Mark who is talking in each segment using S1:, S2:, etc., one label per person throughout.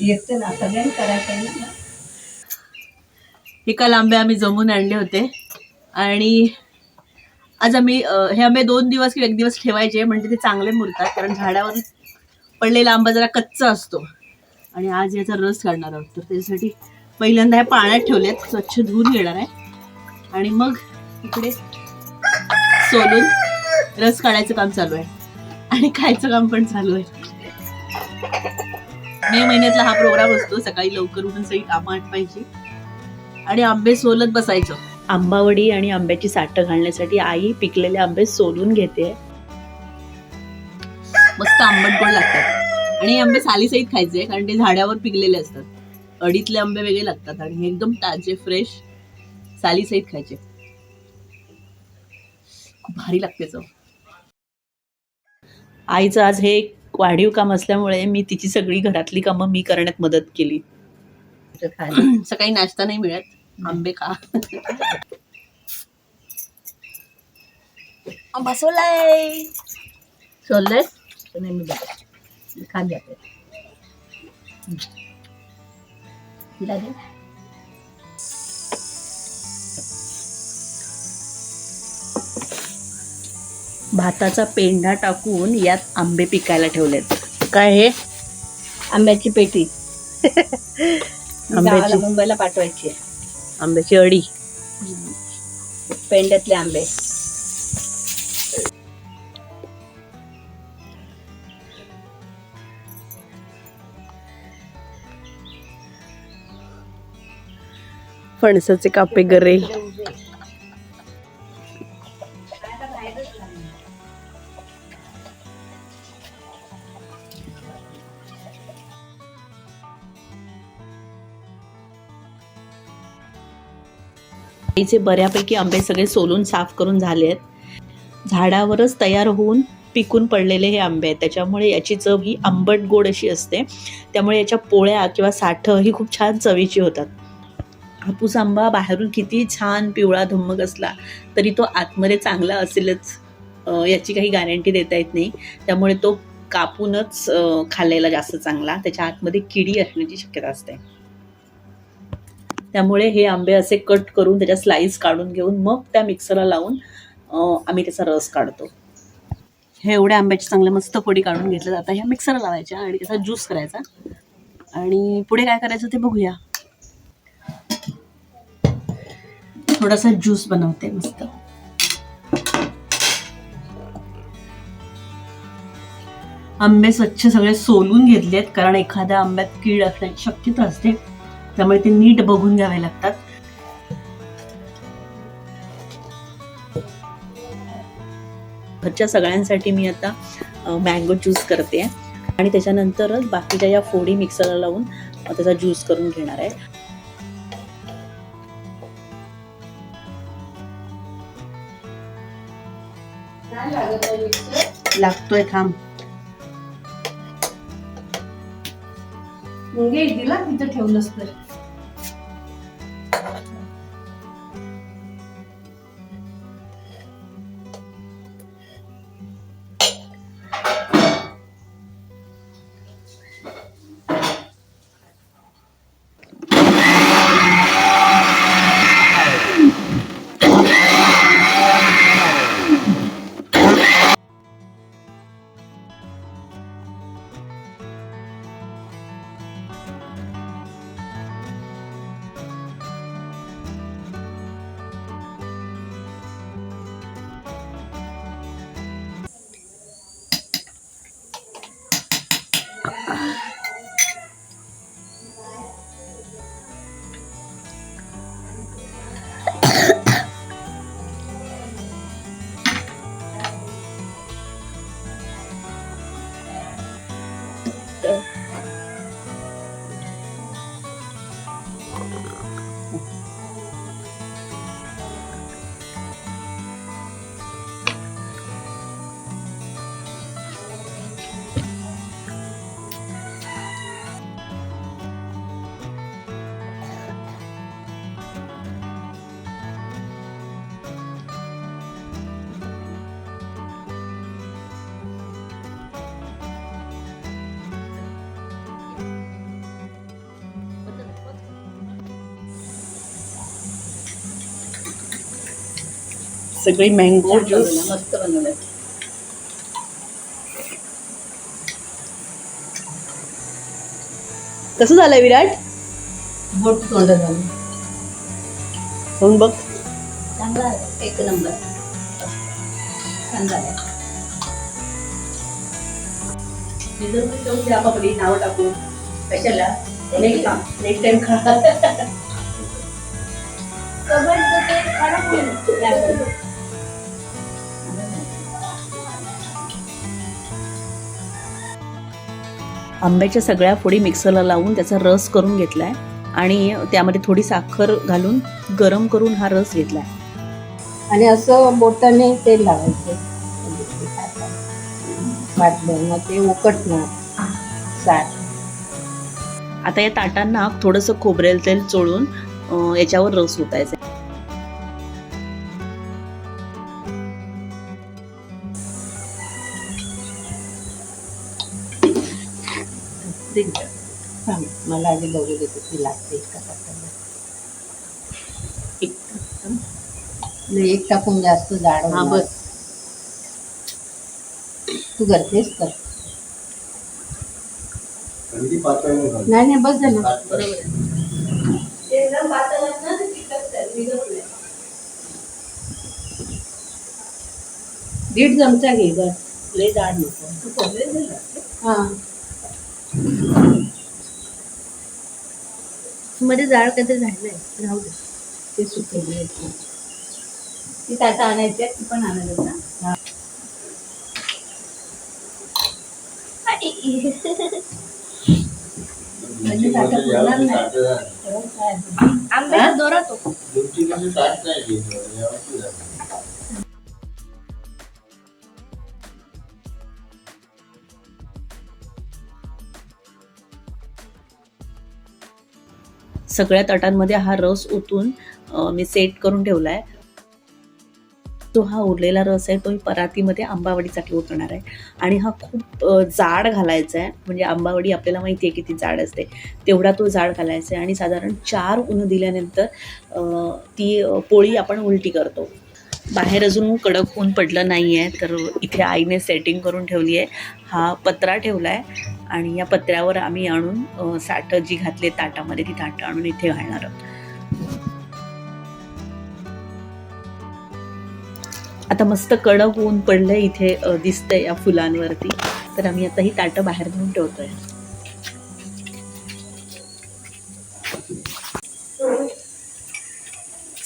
S1: येते ना सगळ्यांनी करायचं ना
S2: हे काल आंबे आम्ही जमून आणले होते. आणि आज आम्ही हे आंबे दोन दिवस किंवा एक दिवस ठेवायचे म्हणजे ते चांगले मुरतात कारण झाडावर पडलेला आंबा जरा कच्चा असतो. आणि आज याचा रस काढणार आहोत. तर त्याच्यासाठी पहिल्यांदा हे पाण्यात ठेवलेत. स्वच्छ धुवून घेणार आहे. आणि मग इकडे सोलून रस काढायचं काम चालू आहे. आणि खायचं काम पण चालू आहे. मे महिन्यातला हा प्रोग्राम असतो. सकाळी लवकर उठून सगळी कामं आटवायची आणि आंबे सोलत बसायचं. आंबावडी आणि आंब्याची साठं घालण्यासाठी आई पिकलेले आंबे सोलून घेते. मस्त आंबट गोड लागतात. आणि हे आंबे सालीसहित खायचे कारण ते झाडावर पिकलेले असतात. अडीतले आंबे वेगळे लागतात आणि हे एकदम ताजे फ्रेश सालीसहित खायचे. खूप भारी लागते चव. आईचं आज हे वाढीव काम असल्यामुळे मी तिची सगळी घरातली कामं मी करण्यात मदत केली. सकाळी नाश्ता नाही मिळत. आंबे खा. बसवलाय
S1: सोललंय तर नाही. मी खाली जाते. तिला दे.
S2: भाताचा पेंढा टाकून यात आंबे पिकायला ठेवलेत. काय हे?
S1: आंब्याची पेटी.
S2: आंब्याची.
S1: मुंबईला पाठवायची.
S2: आंब्याची अडी.
S1: पेंड्यातले आंबे.
S2: फणसाचे कापे गरे. आईचे बऱ्यापैकी आंबे सगळे सोलून साफ करून झाले आहेत. झाडावरच तयार होऊन पिकून पडलेले हे आंबे आहेत. त्याच्यामुळे याची चव ही आंबट गोड अशी असते. त्यामुळे याच्या पोळ्या किंवा साठं ही खूप छान चवीची होतात. हापूस आंबा बाहेरून किती छान पिवळा धम्मक असला तरी तो आतमध्ये चांगला असेलच याची काही गॅरंटी देता येत नाही. त्यामुळे तो कापूनच खाल्लेला जास्त चांगला. त्याच्या आतमध्ये किडी असण्याची शक्यता असते. त्यामुळे हे आंबे असे कट करून त्याच्या स्लाईस काढून घेऊन मग त्या मिक्सरला लावून आम्ही त्याचा रस काढतो. हे एवढ्या आंब्याची चांगल्या मस्त फोडी काढून घेतल्या जातात ह्या मिक्सरला लावायच्या आणि त्याचा ज्यूस करायचा. आणि पुढे काय करायचं ते बघूया. थोडासा ज्यूस बनवते मस्त. आंबे स्वच्छ सगळे सोलून घेतलेत कारण एखाद्या आंब्यात कीड असण्याची शक्यता असते. त्यामुळे ते नीट बघून घ्यावे लागतात. घरच्या सगळ्यांसाठी मी आता मँगो ज्यूस करते. आणि त्याच्यानंतरच बाकीच्या या फोडी मिक्सरला लावून त्याचा ज्यूस करून घेणार आहे. लागतोय थांब.
S1: मुंगे दिला तिथं ठेवलंच तर.
S2: सगळी मँगो ज्यूस
S1: मस्त बनवलं.
S2: कसं झालंय विराट?
S1: बोट तोंड झालं.
S2: होऊन बघ.
S1: चांगला एक नंबर. छान झालं नाव टाकू कशाला? नेक्स्ट नेक्स्ट टाइम खा.
S2: आंब्याच्या सगळ्या फोडी मिक्सरला लावून त्याचा रस करून घेतलाय आणि त्यामध्ये थोडी साखर घालून गरम करून हा रस घेतलाय.
S3: आणि असं बोटाने तेल लावायचं. वाटलं मग ते उकटणार. साठ
S2: आता या ताटांना थोडंसं खोबरेल तेल चोळून याच्यावर रस ओतायचा
S3: थांब, मला आधी बघू दे किती लागते एका नाही, एक टाकून जास्त जाड
S1: हा. बस.
S3: तू करतेस तर
S4: नाही.
S3: नाही नाही बस झालं
S1: बरोबर ते ते.
S3: दीड चमचा घे बस लय जाड नको
S1: तू?
S3: हा
S1: मध्ये जाळ काहीतरी राहिलंय राहू दे.
S3: ते सुकवले
S1: ती ताटा आणायची ती पण आणायचं ना.
S4: म्हणजे?
S1: आंब्याचा दोरा तो
S2: सगळ्या तटांमध्ये हा रस ओतून मी सेट करून ठेवला आहे जो हा उरलेला रस आहे तो मी परातीमध्ये आंबावडीसाठी ओतणार आहे. आणि हा खूप जाड घालायचा आहे म्हणजे आंबावडी आपल्याला माहिती आहे किती जाड असते. तेवढा तो जाड घालायचा आहे आणि साधारण चार ऊन दिल्यानंतर ती पोळी आपण उलटी करतो. बाहेर अजून कडक ऊन पडलं नाही आहे तर इथे आईने सेटिंग करून ठेवली आहे. हा पत्रा ठेवला आहे आणि या पत्र्यावर आम्ही आणून साठं जी घातली ताटामध्ये ती ताटं आणून इथे घालणार आहोत. आता मस्त कडक ऊन पडलंय इथे दिसतंय या फुलांवरती. तर आम्ही आता ही ताटं बाहेर घेऊन ठेवतोय.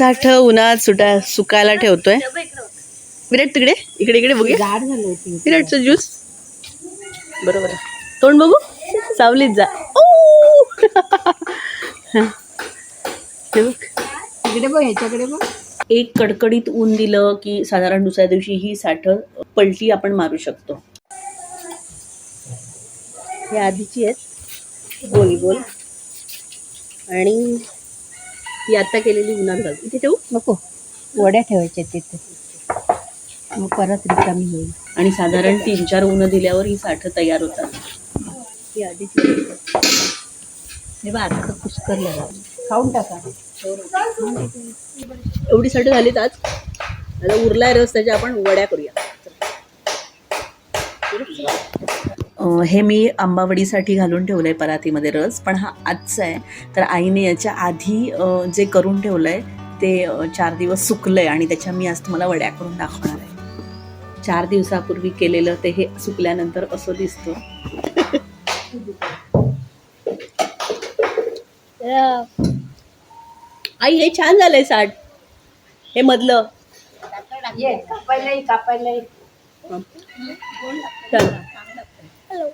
S2: साठ उन्हात सुटा सुकायला ठेवतोय. विराट तिकडे? इकडे इकडे बघूया. विराटचं ज्यूस बरोबर. तोंड बघू? सावलीत जा.
S3: इकडे बघ ह्याच्याकडे बघ.
S2: एक कडकडीत ऊन दिलं की साधारण दुसऱ्या दिवशी ही साठ पलटी आपण मारू शकतो.
S3: हे आधीची आहेत. गोल गोल आणि ही आता केलेली उन्हात घाल इथे ठेवू? नको. वड्या ठेवायच्या तिथे. मग परत रिकामी होईल.
S2: आणि साधारण तीन चार ऊन दिल्यावर ही साठ तयार होतात.
S3: ही आधीची हे बघ आता पुष्करला खाऊन टाका.
S2: एवढी साठ झालीत आज. आता उरलाय रस त्याच्या आपण वड्या करूया अं, हे मी आंबावडीसाठी घालून ठेवलंय परातीमध्ये रस पण हा आजचा आहे. तर आईने याच्या आधी जे करून ठेवलंय ते अं, चार दिवस सुकलंय आणि त्याच्या मी आज तुम्हाला वड्या करून दाखवणार आहे. चार दिवसापूर्वी केलेलं ते हे सुकल्यानंतर असं दिसतं. आई हे छान झालंय साठ. हे मधलं.
S3: कापायला
S2: चल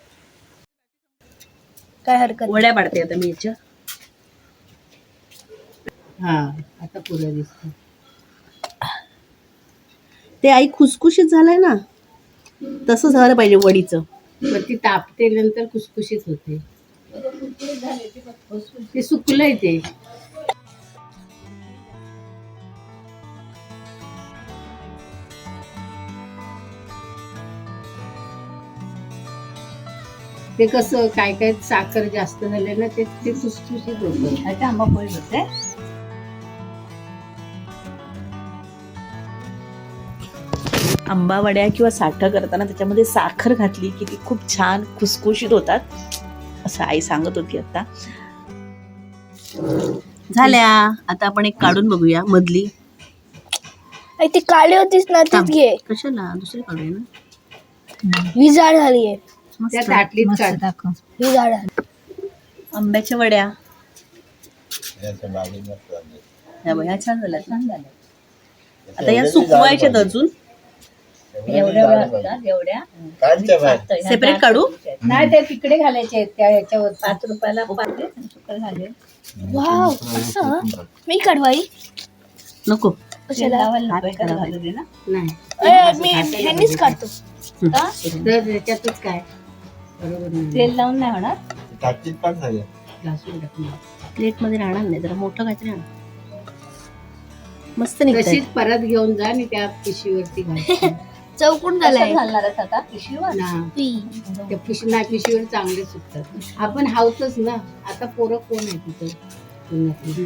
S3: काय हरकत?
S2: वड्या पाडते आता मी याच्या.
S3: हा आता पुरं दिसतं
S2: ते आई खुसखुशीत झालंय ना? तसं झालं पाहिजे वडीचं.
S3: पण ती तापते नंतर खुसखुशीत होते. ते सुकलंय ते. ते कसं काय काय साखर जास्त झाले ना ते ते खुसखुशीत होतं.
S1: अच्छा आंबा पोळी होते?
S2: आंबा वड्या किंवा साठं करताना त्याच्यामध्ये साखर घातली की ती खूप छान खुसखुशीत होतात. असं आई सांगत होती आता. झाल्या. आता आपण एक काढून बघूया मधली.
S1: अरे ती काळी होतीस ना तीच. घे.
S2: कशाला? दुसरी काढूया ना.
S1: ही जाड झाली आहे
S3: त्या. ताटलीत काढ
S1: ही
S2: आंब्याच्या वड्या. ह्या बघ, छान झाल्या छान झाल्या. आता या सुकवायच्यात अजून.
S4: पाहिजे.
S3: एवढ्या.
S4: काढच्या बाहेर.
S2: सेपरेट काढू?
S3: नाही ते तिकडे घालायचे आहेत त्या ह्याच्यावर. पाच रुपयाला झाले.
S1: वाव असं? मी काढवाई.
S2: नको.
S1: कशाला?
S3: नाही.
S1: अरे, मी ह्यांनीच काढतो.
S3: तर त्याच्यातच काय? नाही.
S5: तेल लावून नाही होणार?
S4: टाकीत पण झाले
S3: घासून.
S2: प्लेटमध्ये राहणार नाही जरा मोठं काहीतरी आण. मस्त निघत
S3: तशीच परत घेऊन जा आणि त्या पिशवीवरती घाल.
S1: चौकून झालाय.
S5: घालणार आहेस आता? पिशवीवर?
S3: ना. त्या चांगले सुकतात. आपण हावतच ना. आता पोरं कोण आहे तिथं? पुण्यातली?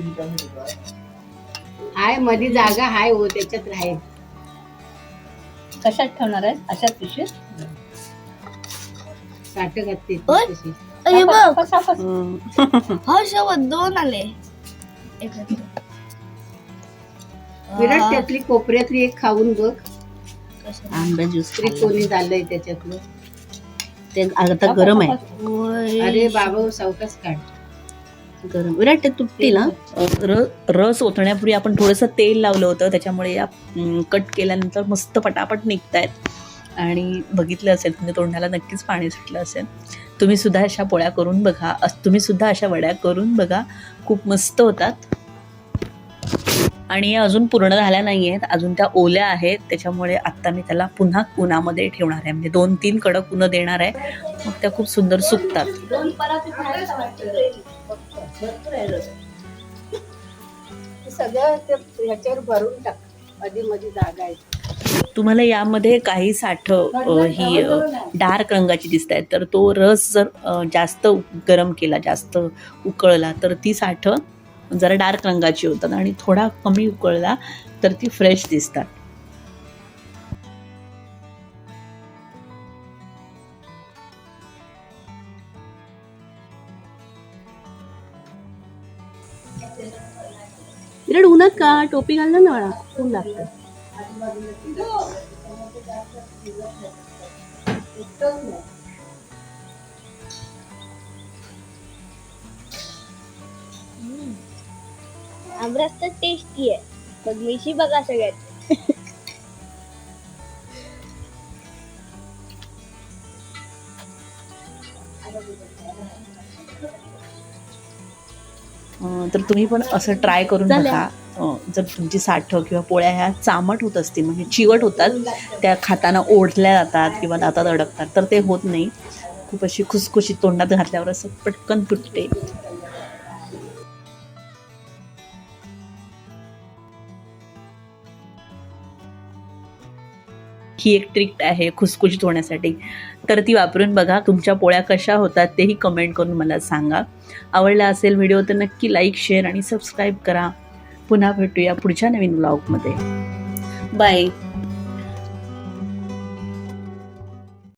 S3: हायमध्ये जागा हाय हो त्याच्यात राहील.
S5: कशात ठेवणार आहेस? अशाच पिशवीत?
S3: घातली. तशी.
S1: अरे बघ. हा. सोबत दोन आले. एकत्र.
S3: विराट
S1: हा.
S3: त्यातली कोपऱ्यातली एक खाऊन बघ.
S2: आंबा ज्यूस
S3: त्रिकोणी झालंय त्याच्यातलं?
S2: ते आता गरम आहे.
S1: होय.
S3: अरे बाबा सावकाश काढ.
S2: गरम. विराट ते तुटतील ना र रस ओतण्यापूर्वी आपण थोडंसं तेल लावलं होतं. त्याच्यामुळे या अं, कट केल्यानंतर मस्त पटापट निघतायत. आणि बघितलं असेल तुमच्या तोंडाला नक्कीच पाणी सुटलं असेल. तुम्ही सुद्धा अशा पोळ्या करून बघा. तुम्हीसुद्धा अशा वड्या करून बघा. खूप मस्त होतात. आणि या अजून पूर्ण झाल्या नाही आहेत अजून त्या ओल्या आहेत. त्याच्यामुळे आत्ता मी त्याला पुन्हा उन्हामध्ये ठेवणार आहे. म्हणजे दोन तीन कडक उन्ह देणार आहे. मग त्या खूप सुंदर सुकतात.
S3: सगळं ते ह्याच्यावर भरून टाक. मध्ये मध्ये जागा आहे.
S2: तुम्हाला यामध्ये काही साठ ही डार्क रंगाची दिसत आहेत. तर तो रस जर जास्त गरम केला जास्त उकळला तर ती साठ जरा डार्क रंगाची होतात आणि थोडा कमी उकळला तर ती फ्रेश दिसतात. उन्हात का? टोपी घालणार ना मला ऊन लागतं.
S1: आमरस तर टेस्टी आहे. मग मिशी बघा सगळ्यात.
S2: अं, तर तुम्ही पण असं ट्राय करून बघा. जर तुमची साठ किंवा पोळ्या ह्या चामट होत असतील म्हणजे चिवट होतात त्या खाताना ओढल्या जातात किंवा दातात अडकतात तर ते होत नाही. खूप अशी खुसखुशीत तोंडात घातल्यावर असं पटकन फुटते. ही एक ट्रिक आहे खुसखुशीत होण्यासाठी. तर ती वापरून बघा तुमच्या पोळ्या कशा होतात तेही कमेंट करून मला सांगा. आवडला असेल व्हिडिओ तर नक्की लाईक शेअर आणि सबस्क्राईब करा. पुन्हा भेटूया पुढच्या नवीन ब्लॉगमध्ये बाय